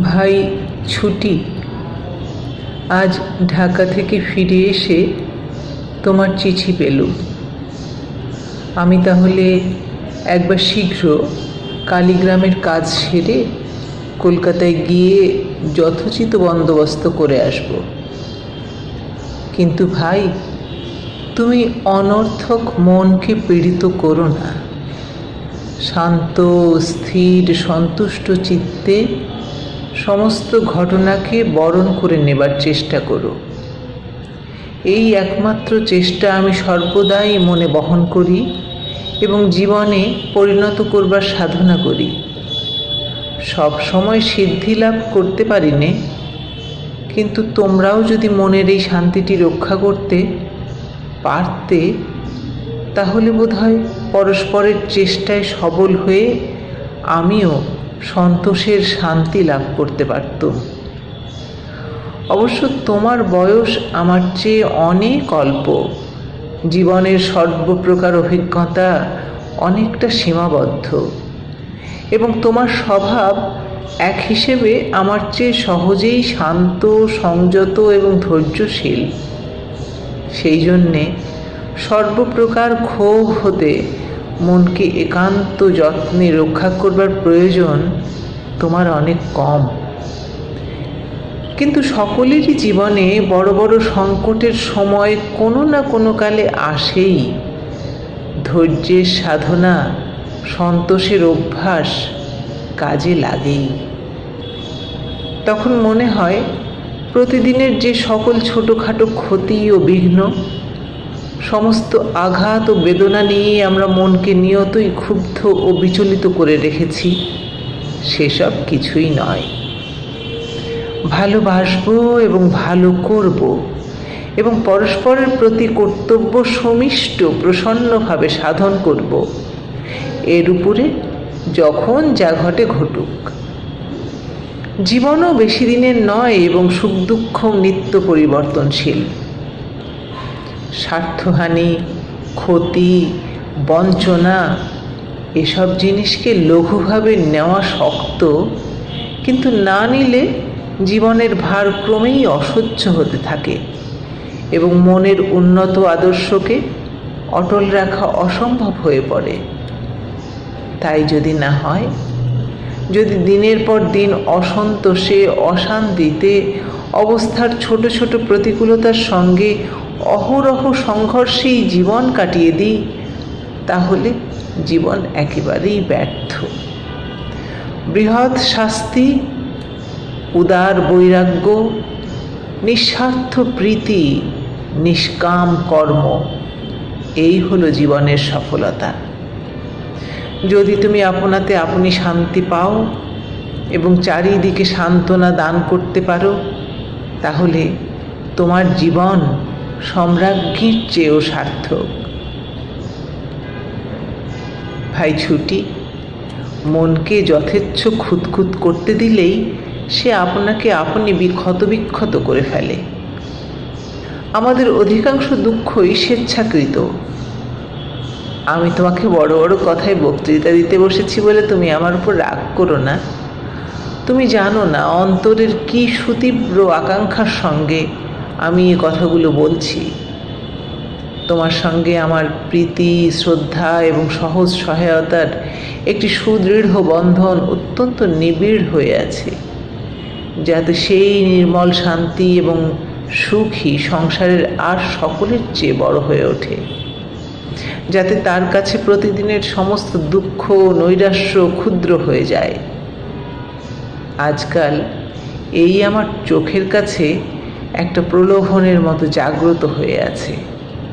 ভাই ছুটি। আজ ঢাকা থেকে ফিরে এসে তোমার চিঠি পেলুম। আমি তাহলে একবার শীঘ্র কালীগ্রামের কাজ সেরে কলকাতায় গিয়ে যথোচিত বন্দোবস্ত করে আসব। কিন্তু ভাই, তুমি অনর্থক মনকে পীড়িত করো না। শান্ত, স্থির, সন্তুষ্ট চিত্তে সমস্ত ঘটনাকে বরণ করে নেবার চেষ্টা করো। এই একমাত্র চেষ্টা আমি সর্বদাই মনে বহন করি এবং জীবনে পরিণত করবার সাধনা করি। সব সময় সিদ্ধি লাভ করতে পারি নে কিন্তু তোমরাও যদি মনের এই শান্তিটি রক্ষা করতে পারতে, তাহলে বোধহয় পরস্পরের চেষ্টায় সবল হয়ে আমিও সন্তোষের শান্তি লাভ করতে পারতুম অবশ্য তোমার বয়স আমার চেয়ে অনেক অল্প। জীবনের সর্বপ্রকার অভিজ্ঞতা অনেকটা সীমাবদ্ধ। এবং তোমার স্বভাব এক হিসেবে আমার চেয়ে সহজেই শান্ত, সংযত এবং ধৈর্যশীল। সেই জন্যে সর্বপ্রকার ক্ষোভ হতে মনকে একান্ত যত্নে রক্ষা করবার প্রয়োজন তোমার অনেক কম। কিন্তু সকলেরই জীবনে বড় বড় সংকটের সময় কোনো না কোনো কালে আসেই। ধৈর্যের সাধনা, সন্তোষের অভ্যাস কাজে লাগেই। তখন মনে হয়, প্রতিদিনের যে সকল ছোটোখাটো ক্ষতি ও বিঘ্ন সমস্ত আঘাত ও বেদনা নিয়ে আমরা মনকে নিয়তই ক্ষুব্ধ ও বিচলিত করে রেখেছি। সেসব কিছুই নয়। ভালোবাসবো এবং ভালো করব এবং পরস্পরের প্রতি কর্তব্য সমিষ্ট, প্রসন্নভাবে সাধন করব। এর উপরে যখন যা ঘটে ঘটুক। জীবনও বেশি দিনের নয় এবং সুখ দুঃখ নিত্য পরিবর্তনশীল। স্বার্থহানি, ক্ষতি, বঞ্চনা, এসব জিনিসকে লঘুভাবে নেওয়া শক্ত, কিন্তু না নিলে জীবনের ভার ক্রমেই অসহ্য হতে থাকে এবং মনের উন্নত আদর্শকে অটল রাখা অসম্ভব হয়ে পড়ে। তাই যদি না হয়, যদি দিনের পর দিন অসন্তোষে, অশান্তিতে অবস্থার ছোট ছোট প্রতিকূলতার সঙ্গে অহরহ সংঘর্ষেই জীবন কাটিয়ে দিই, তাহলে জীবন একেবারেই ব্যর্থ। বৃহৎ শাস্তি, উদার বৈরাগ্য, নিঃস্বার্থ প্রীতি, নিষ্কাম কর্ম, এই হলো জীবনের সফলতা। যদি তুমি আপনাতে আপনি শান্তি পাও এবং চারিদিকে সান্ত্বনা দান করতে পারো, তাহলে তোমার জীবন সম্রাজ্ঞীর চেয়েও সার্থক। ভাই ছুটি, মনকে যথেচ্ছ খুঁতখুত করতে দিলেই সে আপনাকে আপনি বিক্ষত বিক্ষত করে ফেলে। আমাদের অধিকাংশ দুঃখই স্বেচ্ছাকৃত। আমি তোমাকে বড় বড় কথায় বক্তৃতা দিতে বসেছি বলে তুমি আমার উপর রাগ করো না। তুমি জানো না অন্তরের কি সুতীব্র আকাঙ্ক্ষার সঙ্গে আমি এ কথাগুলো বলছি। তোমার সঙ্গে আমার প্রীতি, শ্রদ্ধা এবং সহজ সহায়তার একটি সুদৃঢ় বন্ধন অত্যন্ত নিবিড় হয়ে আছে, যাতে সেই নির্মল শান্তি এবং সুখই সংসারের আর সকলের চেয়ে বড় হয়ে ওঠে। যাতে তার কাছে প্রতিদিনের সমস্ত দুঃখ, নৈরাশ্য ক্ষুদ্র হয়ে যায়। আজকাল এই আমার চোখের কাছে একটা প্রলোভনের মতো জাগ্রত হয়ে আছে।